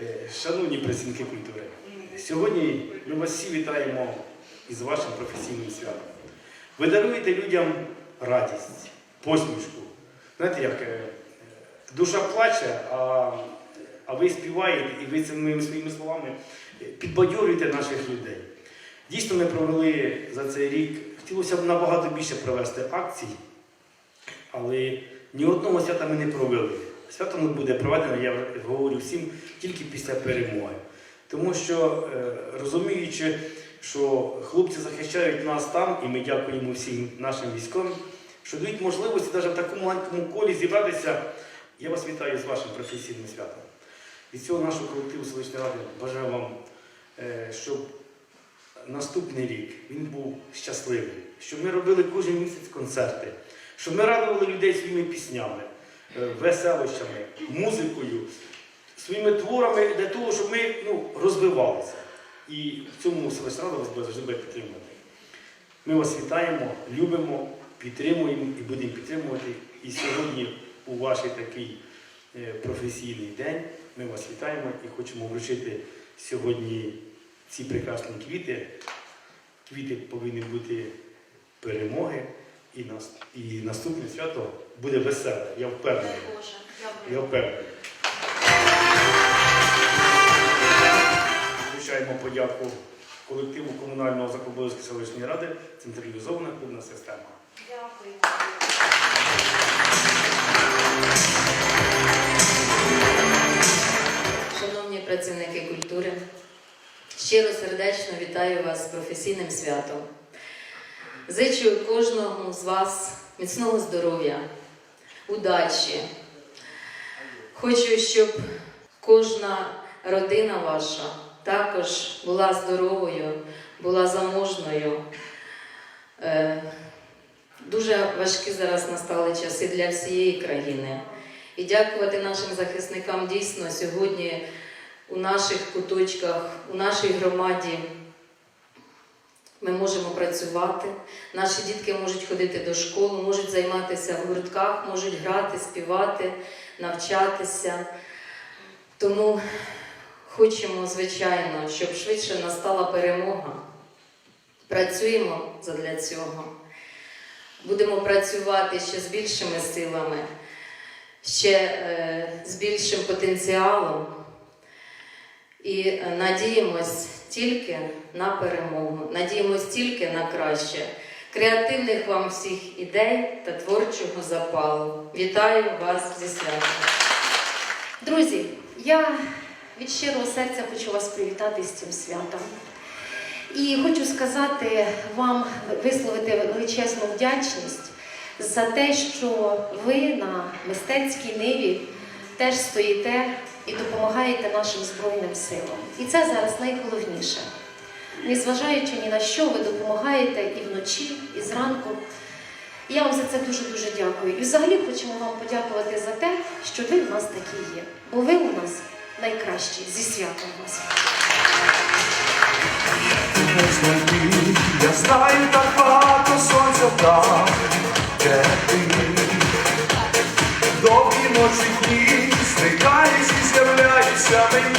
Е, Шановні працівники культури, сьогодні ми вас всі вітаємо із вашим професійним святом. Ви даруєте людям радість, посмішку. Знаєте, як е, душа плаче, а, а ви співаєте і ви цими своїми словами підбадьорюєте наших людей. Дійсно, ми провели за цей рік, хотілося б набагато більше провести акцій, але ні одного свята ми не провели. Свято буде проведено, я говорю всім, тільки після перемоги. Тому що, е, розуміючи, що хлопці захищають нас там, і ми дякуємо всім нашим військовим, що дають можливості навіть в такому маленькому колі зібратися. Я вас вітаю з вашим професійним святом. Від цього нашого колективу селищної ради бажаю вам, е, щоб наступний рік він був щасливий, щоб ми робили кожен місяць концерти, щоб ми радували людей своїми піснями, веселощами, музикою, своїми творами для того, щоб ми ну, розвивалися. І в цьому селищна рада вас буде завжди підтримувати. Ми вас вітаємо, любимо, підтримуємо і будемо підтримувати. І сьогодні у ваш такий е, професійний день ми вас вітаємо і хочемо вручити сьогодні ці прекрасні квіти. Квіти повинні бути перемоги, і наступне свято буде веселе. Я впевнений. Я впевнений. Вручаємо подяку колективу комунального закладовської селищної ради централізована клубна система. Дякую. Шановні працівники культури, щиро сердечно вітаю вас з професійним святом. Зичу кожному з вас міцного здоров'я, удачі. Хочу, щоб кожна родина ваша також була здоровою, була заможною. Е, Дуже важкі зараз настали часи для всієї країни. І дякувати нашим захисникам дійсно сьогодні у наших куточках, у нашій громаді ми можемо працювати. Наші дітки можуть ходити до школи, можуть займатися в гуртках, можуть грати, співати, навчатися. Тому хочемо, звичайно, щоб швидше настала перемога. Працюємо задля цього. Будемо працювати ще з більшими силами ще е, з більшим потенціалом і е, надіємось тільки на перемогу, надіємось тільки на краще. Креативних вам всіх ідей та творчого запалу. Вітаю вас зі святом! Друзі, я від щирого серця хочу вас привітати з цим святом. І хочу сказати вам, висловити величезну вдячність за те, що ви на мистецькій ниві теж стоїте і допомагаєте нашим Збройним силам. І це зараз найголовніше. Незважаючи ні на що, ви допомагаєте і вночі, і зранку. Я вам за це дуже-дуже дякую. І взагалі хочемо вам подякувати за те, що ви в нас такі є. Бо ви у нас найкращі зі святом вас. Я знаю так багато сонця там, де ти. selling